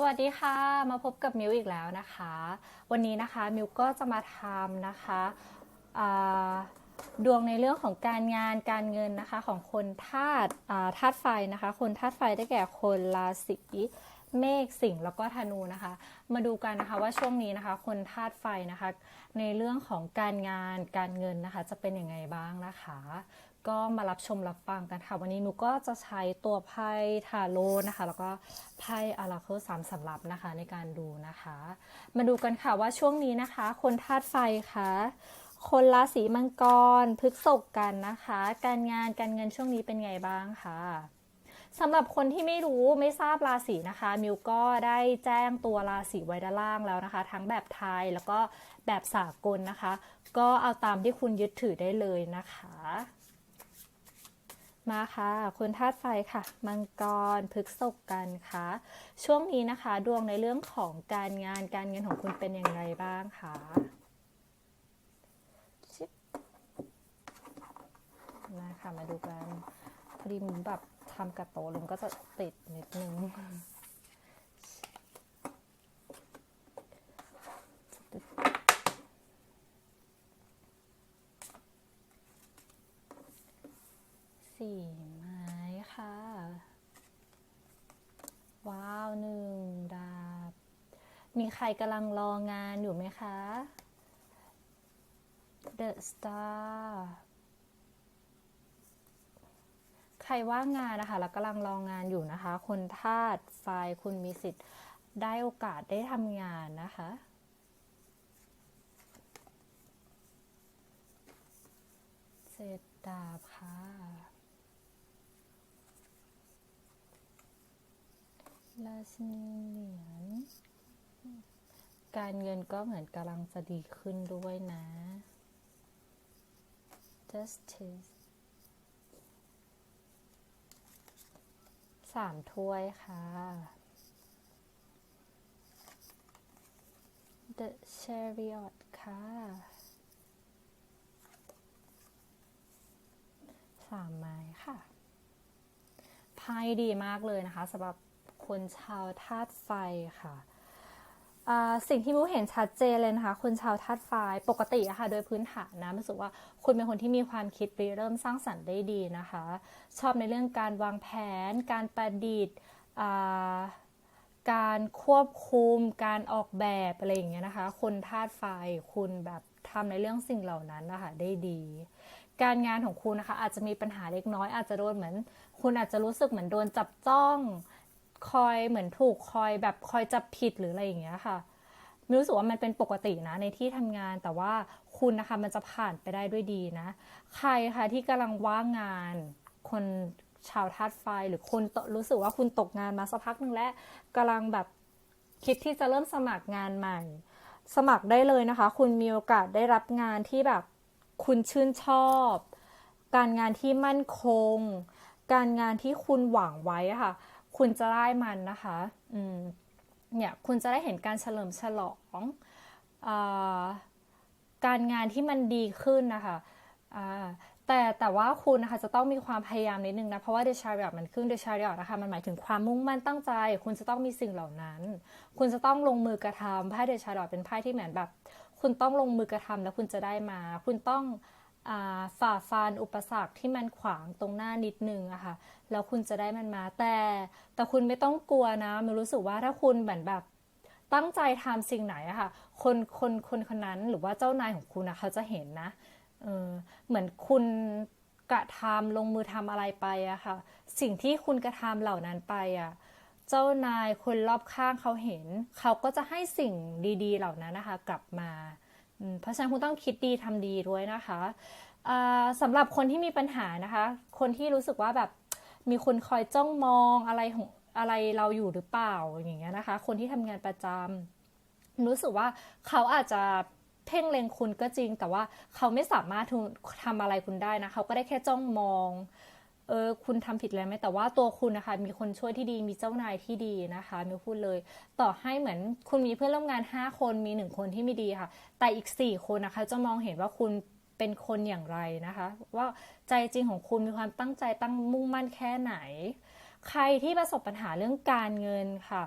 สวัสดีค่ะ มาพบกับมิวอีกแล้วนะคะ วันนี้นะคะมิวก็จะมาทำนะคะดวงในเรื่องของการงานการเงินนะคะของคนธาตุธาตุไฟนะคะ คนธาตุไฟได้แก่คนราศีเมษสิงห์แล้วก็ธนูนะคะ มาดูกันนะคะว่าช่วงนี้นะคะ คนธาตุไฟนะคะ ในเรื่องของการงานการเงินนะคะ จะเป็นยังไงบ้างนะคะ ก็มารับชมรับฟังกันค่ะ วันนี้มิวก็จะใช้ตัวไพ่ทาโร่นะคะ แล้วก็ไพ่อาราเคิลสามสำรับนะคะในการดูนะคะ มาดูกันค่ะว่าช่วงนี้นะคะ คนธาตุไฟคะคนราศีมังกรพฤกษกกันนะคะ การงานการเงินช่วงนี้เป็นไงบ้างคะสำหรับคนที่ไม่รู้ไม่ทราบราศีนะคะ มิวก็ได้แจ้งตัวราศีไว้ด้านล่างแล้วนะคะ ทั้งแบบไทยแล้วก็แบบสากลนะคะ ก็เอาตามที่คุณยึดถือได้เลยนะคะ มาค่ะคุณธาตุไฟค่ะ มังกรพฤกษกกันค่ะ ช่วงนี้นะคะ ดวงในเรื่องของการงานการเงินของคุณเป็นอย่างไรบ้างคะนะคะมาดูกันพอดีมุมแบบทำกระโตลุงก็จะติดนิดนึง สี่ไม้ค่ะ ว้าวหนึ่งดาบ มีใครกำลังรองานอยู่ไหมคะ The Star ใครว่างงานนะคะ แล้วกำลังรองงานอยู่นะคะ คนธาตุไฟคุณมีสิทธิ์ได้โอกาสได้ทำงานนะคะเศษดาบค่ะ ราชินีเหรียญการเงินก็เหมือนกำลังจะดีขึ้นด้วยนะ justice สามถ้วยค่ะ the chariot ค่ะสามไม้ค่ะไพ่ดีมากเลยนะคะสำหรับ คนชาวธาตุไฟค่ะสิ่งที่มิวเห็นชัดเจนเลยนะคะคนชาวธาตุไฟปกติอะค่ะโดยพื้นฐานนะรู้สึกว่าคุณเป็นคนที่มีความคิดริเริ่มสร้างสรรค์ได้ดีนะคะ ชอบในเรื่องการวางแผน การประดิษฐ์การควบคุมการออกแบบอะไรอย่างเงี้ยนะคะ คนธาตุไฟคุณแบบทำในเรื่องสิ่งเหล่านั้นนะคะได้ดี การงานของคุณนะคะอาจจะมีปัญหาเล็กน้อยอาจจะโดนเหมือน คุณอาจจะรู้สึกเหมือนโดนจับจ้อง คอยเหมือนถูกคอยแบบคอยจับผิดหรืออะไรอย่างเงี้ยค่ะมิรู้สึกว่ามันเป็นปกตินะในที่ทำงานแต่ว่าคุณนะคะมันจะผ่านไปได้ด้วยดีนะ ใครคะที่กำลังว่างงาน คนชาวธาตุไฟหรือคนรู้สึกว่าคุณตกงานมาสักพักหนึ่งแล้วกำลังแบบคิดที่จะเริ่มสมัครงานใหม่ สมัครได้เลยนะคะ คุณมีโอกาสได้รับงานที่แบบคุณชื่นชอบ การงานที่มั่นคง การงานที่คุณหวังไว้ค่ะ คุณจะได้มันนะคะอืมเนี่ยคุณจะได้เห็นการเฉลิมฉลองอการงานที่มันดีขึ้นนะคะแต่แต่ว่าคุณนะคะจะต้องมีความพยายามนิดนึงนะ เพราะว่าเดชาริอตมันขึ้นเดชาริอตนะคะมันหมายถึงความมุ่งมั่นตั้งใจ คุณจะต้องมีสิ่งเหล่านั้น คุณจะต้องลงมือกระทำไพ่เดชาริอตเป็นไพ่ที่เหมือนแบบ คุณต้องลงมือกระทำแล้วคุณจะได้มา คุณต้องอ ฝ่าฟันอุปสรรคที่มันขวางตรงหน้านิดนึงอะค่ะแล้วคุณจะได้มันมาแต่แต่คุณไม่ต้องกลัวนะมันรู้สึกว่าถ้าคุณเหมือนแบบตั้งใจทำสิ่งไหนอะค่ะคนคนคนคนนั้นหรือว่าเจ้านายของคุณนะเขาจะเห็นนะเออเหมือนคุณกระทำลงมือทำอะไรไปอะค่ะ สิ่งที่คุณกระทำเหล่านั้นไปอะเจ้านายคนรอบข้างเขาเห็น เขาก็จะให้สิ่งดี ๆ เหล่านั้นนะคะ กลับมา เพราะฉะนั้นคุณต้องคิดดีทำดีด้วยนะคะสำหรับคนที่มีปัญหานะคะ คนที่รู้สึกว่าแบบมีคนคอยจ้องมองอะไรของอะไรเราอยู่หรือเปล่าอย่างเงี้ยนะคะ คนที่ทำงานประจำรู้สึกว่าเขาอาจจะเพ่งเล็งคุณก็จริง แต่ว่าเขาไม่สามารถทำอะไรคุณได้นะเขาก็ได้แค่จ้องมอง เออคุณทำผิดอะไรไหมแต่ว่าตัวคุณนะคะมีคนช่วยที่ดีมีเจ้านายที่ดีนะคะมิวพูดเลย ต่อให้เหมือนคุณมีเพื่อนร่วมงาน 5 คนมีหนึ่งคนที่ไม่ดีค่ะ แต่อีก 4 คนนะคะ จะมองเห็นว่าคุณเป็นคนอย่างไรนะคะ ว่าใจจริงของคุณมีความตั้งใจตั้งมุ่งมั่นแค่ไหน ใครที่ประสบปัญหาเรื่องการเงินค่ะ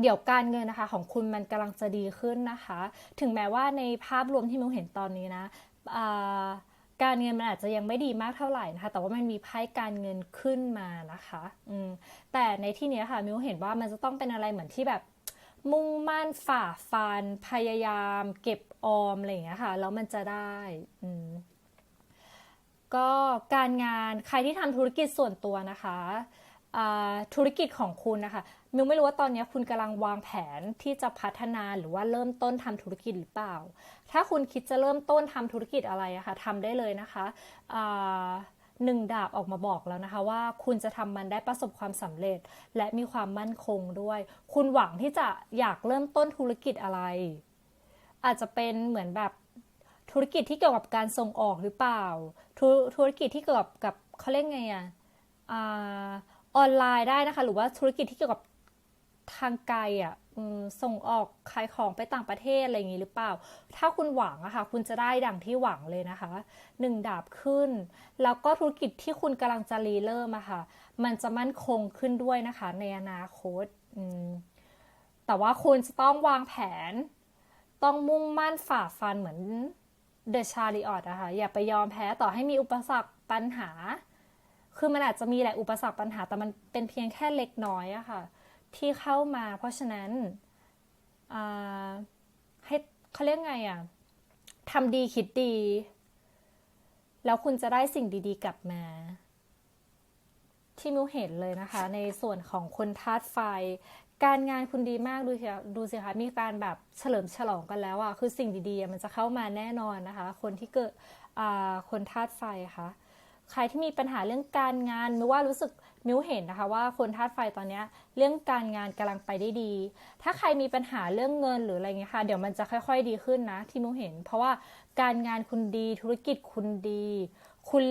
เดี๋ยวการเงินนะคะของคุณมันกำลังจะดีขึ้นนะคะ ถึงแม้ว่าในภาพรวมที่มิวเห็นตอนนี้นะ การเงินมันอาจจะยังไม่ดีมากเท่าไหร่นะคะ แต่ว่ามันมีไพ่การเงินขึ้นมานะคะอืมแต่ในที่นี้ค่ะมิวเห็นว่ามันจะต้องเป็นอะไรเหมือนที่แบบมุ่งมั่นฝ่าฟัน พยายาม เก็บออมอะไรอย่างเงี้ยค่ะแล้วมันจะได้อืมก็การงานใครที่ทำธุรกิจส่วนตัวนะคะ ธุรกิจของคุณนะคะมิวไม่รู้ว่าตอนนี้คุณกำลังวางแผนที่จะพัฒนาหรือว่าเริ่มต้นทำธุรกิจหรือเปล่า ถ้าคุณคิดจะเริ่มต้นทำธุรกิจอะไรอะคะทำได้เลยนะคะหนึ่งดาบออกมาบอกแล้วนะคะว่าคุณจะทำมันได้ประสบความสำเร็จ และมีความมั่นคงด้วย คุณหวังที่จะอยากเริ่มต้นธุรกิจอะไร อาจจะเป็นเหมือนแบบธุรกิจที่เกี่ยวกับการส่งออกหรือเปล่า ธุธุรกิจที่เกี่ยวกับเขาเรียกไงอะอ่า ออนไลน์ได้นะคะ หรือว่าธุรกิจที่เกี่ยวกับทางไกลอะส่งออกขายของไปต่างประเทศอะไรอย่างนี้หรือเปล่า ถ้าคุณหวังอะค่ะ คุณจะได้ดังที่หวังเลยนะคะหนึ่งดาบขึ้น แล้วก็ธุรกิจที่คุณกำลังจะรีเริ่มอะค่ะ มันจะมั่นคงขึ้นด้วยนะคะ ในอนาคตอืมแต่ว่าคุณจะต้องวางแผน ต้องมุ่งมั่นฝ่าฟันเหมือนเดอะชาริออตอะค่ะ อย่าไปยอมแพ้ต่อให้มีอุปสรรคปัญหา คือมันอาจจะมีแหละอุปสรรคปัญหา แต่มันเป็นเพียงแค่เล็กน้อยอะค่ะ ที่เข้ามา เพราะฉะนั้นให้เขาเรียกไงอะทำดีคิดดี แล้วคุณจะได้สิ่งดีๆ กลับมา ที่มิวเห็นเลยนะคะ ในส่วนของคนธาตุไฟ การงานคุณดีมากดูสิคะดูสิคะมีการแบบเฉลิมฉลองกันแล้วอะคือสิ่งดีๆ มันจะเข้ามาแน่นอนนะคะ คนที่เกิดคนธาตุไฟค่ะ ใครที่มีปัญหาเรื่องการงานมิวว่ารู้สึกมิวเห็นนะคะว่าคนธาตุไฟตอนนี้เรื่องการงานกำลังไปได้ดี ถ้าใครมีปัญหาเรื่องเงินหรืออะไรเงี้ยค่ะ เดี๋ยวมันจะค่อย ๆ ดีขึ้นนะ ที่มิวเห็น เพราะว่าการงานคุณดีธุรกิจคุณดี คุณ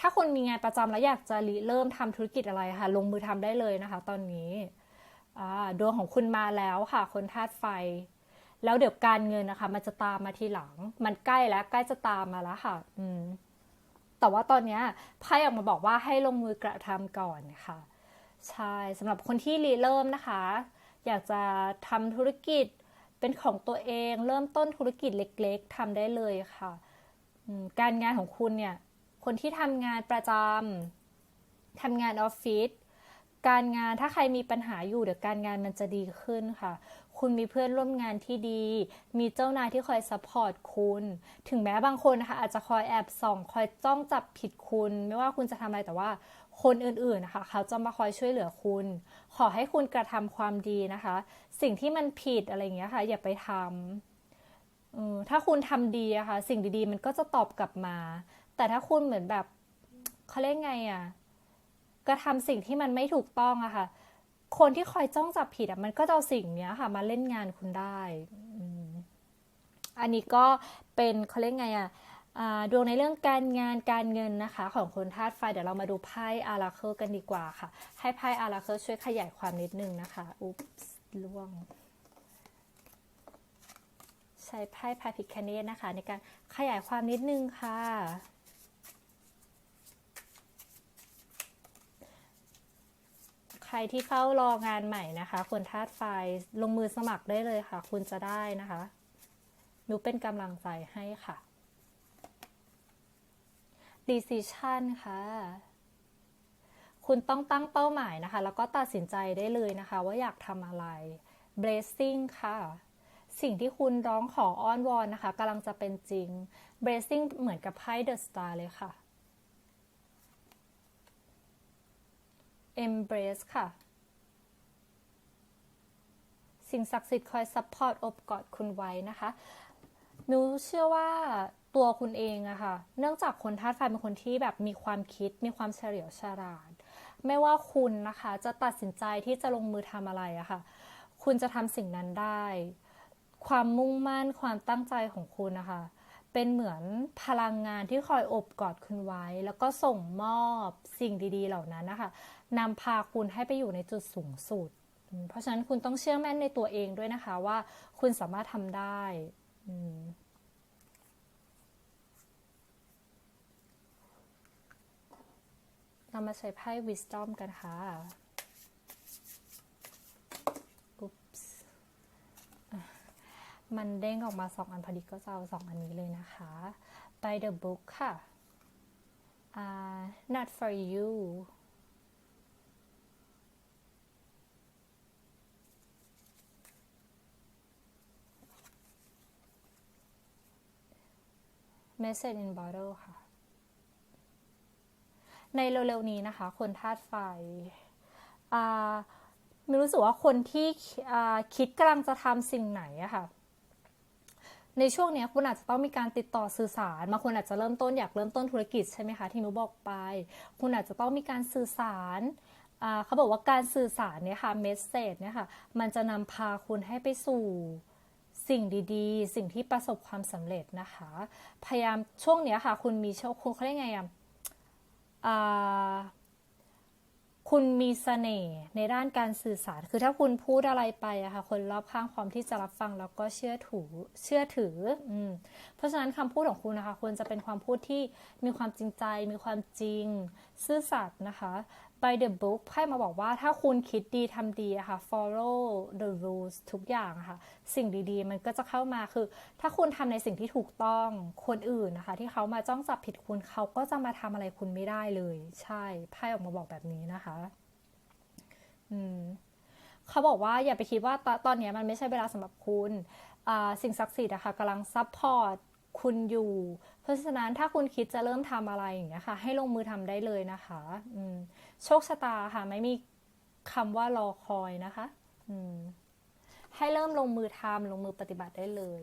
ถ้าคุณมีงานประจำแล้วอยากจะเริ่มทำธุรกิจอะไรค่ะ ลงมือทำได้เลยนะคะ ตอนนี้ดวงของคุณมาแล้วค่ะ คนธาตุไฟ แล้วเดี๋ยวการเงินนะคะ มันจะตามมาทีหลัง มันใกล้แล้วใกล้จะตามมาแล้วค่ะ อืม แต่ว่าตอนนี้ไพ่ออกมาบอกว่าให้ลงมือกระทำก่อนค่ะใช่สำหรับคนที่ริเริ่มนะคะ อยากจะทำธุรกิจเป็นของตัวเองเริ่มต้นธุรกิจเล็ก ๆทำได้เลยค่ะ การงานของคุณเนี่ย คนที่ทำงานประจำทำงานออฟฟิศการงานถ้าใครมีปัญหาอยู่เดี๋ยวการงานมันจะดีขึ้นค่ะ คุณมีเพื่อนร่วมงานที่ดี มีเจ้านายที่คอยซัพพอร์ตคุณ ถึงแม้บางคนนะคะอาจจะคอยแอบส่อง คอยจ้องจับผิดคุณ ไม่ว่าคุณจะทำอะไรแต่ว่าคนอื่นๆนะคะเขาจะมาคอยช่วยเหลือคุณ ขอให้คุณกระทำความดีนะคะ สิ่งที่มันผิดอะไรอย่างเงี้ยค่ะ อย่าไปทำถ้าคุณทำดีอะค่ะสิ่งดีๆ มันก็จะตอบกลับมา แต่ถ้าคุณเหมือนแบบเขาเรียกไงอะกระทำสิ่งที่มันไม่ถูกต้องอะค่ะ คนที่คอยจ้องจับผิดอะมันก็จะเอาสิ่งเนี้ยค่ะ มาเล่นงานคุณได้อันนี้ก็เป็นเขาเรียกไงอะอ่าดวงในเรื่องการงานการเงินนะคะ ของคนธาตุไฟเดี๋ยวเรามาดูไพ่อาราเคิลกันดีกว่าค่ะ ให้ไพ่อาราเคิลช่วยขยายความนิดนึงนะคะ อุ๊บล่วง ใช้ไพ่พาพิคเนตนะคะ ในการขยายความนิดนึงค่ะ ใค รที่เฝ้ารองานใหม่นะคะคนธาตุไฟลงมือสมัครได้เลยค่ะ คุณจะได้นะคะมิวเป็นกำลังใจให้ค่ะ decision ค่ะ คุณต้องตั้งเป้าหมายนะคะ แล้วก็ตัดสินใจได้เลยนะคะ ว่าอยากทำอะไร blessing ค่ะสิ่งที่คุณร้องขออ้อนวอนนะคะกำลังจะเป็นจริง blessing เหมือนกับไพ่ the star เลยค่ะ embrace ค่ะ สิ่งศักดิ์สิทธิ์คอยซัพพอร์ตอบกอดคุณไว้นะคะมิวเชื่อว่าตัวคุณเองอะค่ะ เนื่องจากคนธาตุไฟเป็นคนที่แบบมีความคิด มีความเฉลียวฉลาด ไม่ว่าคุณนะคะ จะตัดสินใจที่จะลงมือทำอะไรอะค่ะ คุณจะทำสิ่งนั้นได้ ความมุ่งมั่น ความตั้งใจของคุณนะคะ เป็นเหมือนพลังงานที่คอยอบกอดคุณไว้ แล้วก็ส่งมอบสิ่งดีๆ เหล่านั้นนะคะนำพาคุณให้ไปอยู่ในจุดสูงสุด เพราะฉะนั้นคุณต้องเชื่อมั่นในตัวเองด้วยนะคะว่าคุณสามารถทำได้เรามาใช้ไพ่ wisdom กันค่ะ มันเด้งออกมาสองอันพอดีก็จะเอาสองอันนี้เลยนะคะ by the book ค่ะ uh, not for you message in bottle ค่ะ ในเร็วๆนี้นะคะ คนธาตุไฟอ่ามีรู้สึกว่าคนที่อ่าคิดกำลังจะทำสิ่งไหนอะค่ะ ในช่วงนี้คุณอาจจะต้องมีการติดต่อสื่อสารบางคนอาจจะเริ่มต้นอยากเริ่มต้นธุรกิจใช่ไหมคะที่นูบอกไป คุณอาจจะต้องมีการสื่อสารเขาบอกว่าการสื่อสารเนี่ยค่ะเมสเซจเนี่ยค่ะมันจะนำพาคุณให้ไปสู่สิ่งดีๆ สิ่งที่ประสบความสำเร็จนะคะ พยายามช่วงเนี้ยค่ะ คุณมีโชคคุณเขาเรียกไงอะอ่า คุณมีเสน่ห์ในด้านการสื่อสาร คือถ้าคุณพูดอะไรไปอะค่ะ คนรอบข้างพร้อมที่จะรับฟังแล้วก็เชื่อถือ เชื่อถือ อืม เพราะฉะนั้นคำพูดของคุณนะคะควรจะเป็นความพูดที่มีความจริงใจ มีความจริง ซื่อสัตย์นะคะ by the book ไพ่มาบอกว่าถ้าคุณคิดดีทำดีอะค่ะ follow the rules ทุกอย่างอะค่ะสิ่งดีๆ มันก็จะเข้ามาคือ ถ้าคุณทำในสิ่งที่ถูกต้องคนอื่นนะคะ ที่เขามาจ้องจับผิดคุณเขาก็จะมาทำอะไรคุณไม่ได้เลย ใช่ไพ่ออกมาบอกแบบนี้นะคะอืมเขาบอกว่าอย่าไปคิดว่าตตอนนี้มันไม่ใช่เวลาสำหรับคุณสิ่งศักดิ์สิทธิ์อะคะกำลังซัพพอร์ตคุณอยู่ เพราะฉะนั้นถ้าคุณคิดจะเริ่มทำอะไรอย่างเงี้ยค่ะ ให้ลงมือทำได้เลยนะคะ อืม โชคชะตาค่ะ ไม่มีคำว่ารอคอยนะคะอืมให้เริ่มลงมือทำลงมือปฏิบัติได้เลย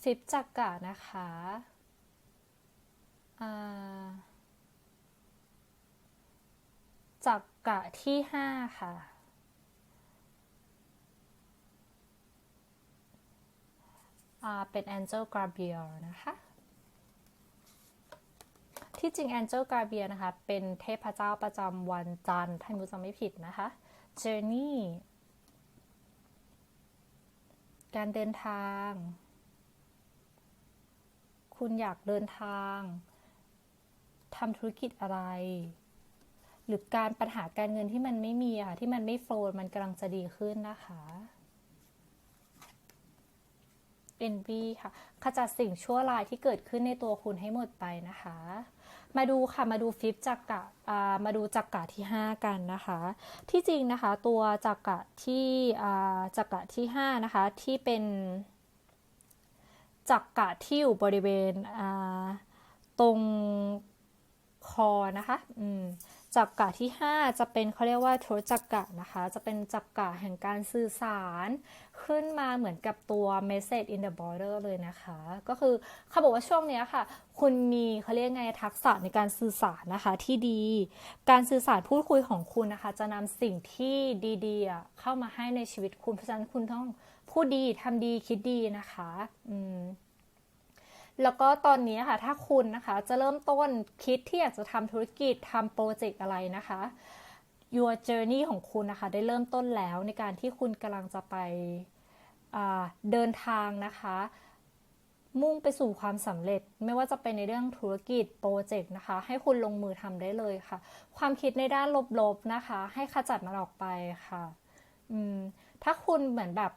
ฟิปจักกะนะคะอ่าจั กะที่ห้าค่ะ เป็น Angel g a b r i e l นะคะ ที่จริง Angel g a b r i e l นะคะ เป็นเทพเจ้าประจำวันจันทร์ถ้ามูจำไม่ผิดนะคะ Journey การเดินทาง คุณอยากเดินทางทำธุรกิจอะไร หรือการปัญหาการเงินที่มันไม่มีค่ะที่มันไม่โฟล์มันกำลังจะดีขึ้นนะคะ Envy ค่ะขจัดสิ่งชั่วร้ายที่เกิดขึ้นในตัวคุณให้หมดไปนะคะ มาดูค่ะมาดูฟิปจักกะามาดูจักกะที่ 5 กันนะคะ ที่จริงนะคะตัวจักกะที่จักกะที่5นะคะที่เป็นจักกะที่อยู่บริเวณตรงคอนะคะอืม จักกะที่ 5 จะเป็นเขาเรียกว่าโทรจักกะนะคะ จะเป็นจักกะแห่งการสื่อสารขึ้นมาเหมือนกับตัว message in the border เลยนะคะ ก็คือเขาบอกว่าช่วงนี้ค่ะ คุณมีเขาเรียกไงทักษะในการสื่อสารนะคะที่ดี การสื่อสารพูดคุยของคุณนะคะ จะนำสิ่งที่ดีๆ เข้ามาให้ในชีวิตคุณเพราะฉะนั้นคุณต้องพูดดีทำดีคิดดีนะคะ อืม แล้วก็ตอนนี้ค่ะถ้าคุณนะคะจะเริ่มต้นคิดที่อยากจะทำธุรกิจทำโปรเจกต์อะไรนะคะ your journey ของคุณนะคะได้เริ่มต้นแล้วในการที่คุณกำลังจะไปเดินทางนะคะ มุ่งไปสู่ความสำเร็จไม่ว่าจะเป็นในเรื่องธุรกิจโปรเจกต์นะคะ ให้คุณลงมือทำได้เลยค่ะ ความคิดในด้านลบๆนะคะ ให้ขจัดมันออกไปค่ะถ้าคุณเหมือนแบบ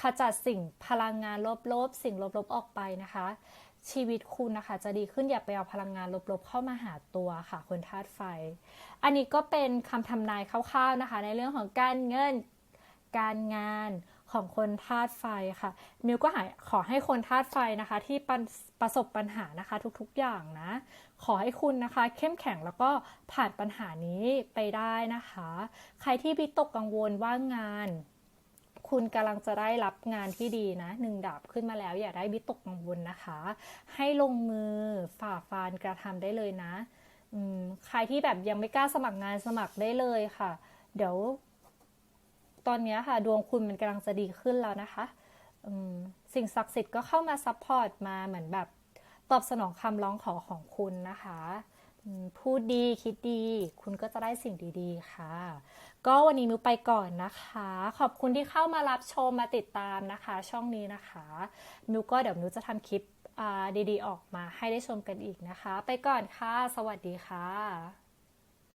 ขจัดสิ่งพลังงานลบๆ สิ่งลบๆออกไปนะคะ ชีวิตคุณนะคะ จะดีขึ้นอย่าไปเอาพลังงานลบๆ เข้ามาหาตัวค่ะ คนธาตุไฟ อันนี้ก็เป็นคำทำนายคร่าวๆนะคะ ในเรื่องของการเงินการงานของคนธาตุไฟค่ะ มิวก็หายขอให้คนธาตุไฟนะคะ ที่ประประสบปัญหานะคะ ทุกๆอย่างนะ ขอให้คุณนะคะ เข้มแข็งแล้วก็ผ่านปัญหานี้ไปได้นะคะ ใครที่วิตกกังวลว่างาน คุณกำลังจะได้รับงานที่ดีนะหนึ่งดาบขึ้นมาแล้ว อย่าได้วิตกกังวลนะคะ ให้ลงมือฝ่าฟันกระทำได้เลยนะใครที่แบบยังไม่กล้าสมัครงานสมัครได้เลยค่ะ เดี๋ยว ตอนนี้ค่ะดวงคุณมันกำลังจะดีขึ้นแล้วนะคะสิ่งศักดิ์สิทธิ์ก็เข้ามาซัพพอร์ตมาเหมือนแบบตอบสนองคำร้องขอของคุณนะคะ พูดดีคิดดี คุณก็จะได้สิ่งดีๆค่ะ ก็วันนี้มิวไปก่อนนะคะ ขอบคุณที่เข้ามารับชมมาติดตามนะคะ ช่องนี้นะคะมิวก็เดี๋ยวมิวจะทำคลิปดีๆ ออกมาให้ได้ชมกันอีกนะคะ ไปก่อนค่ะ สวัสดีค่ะ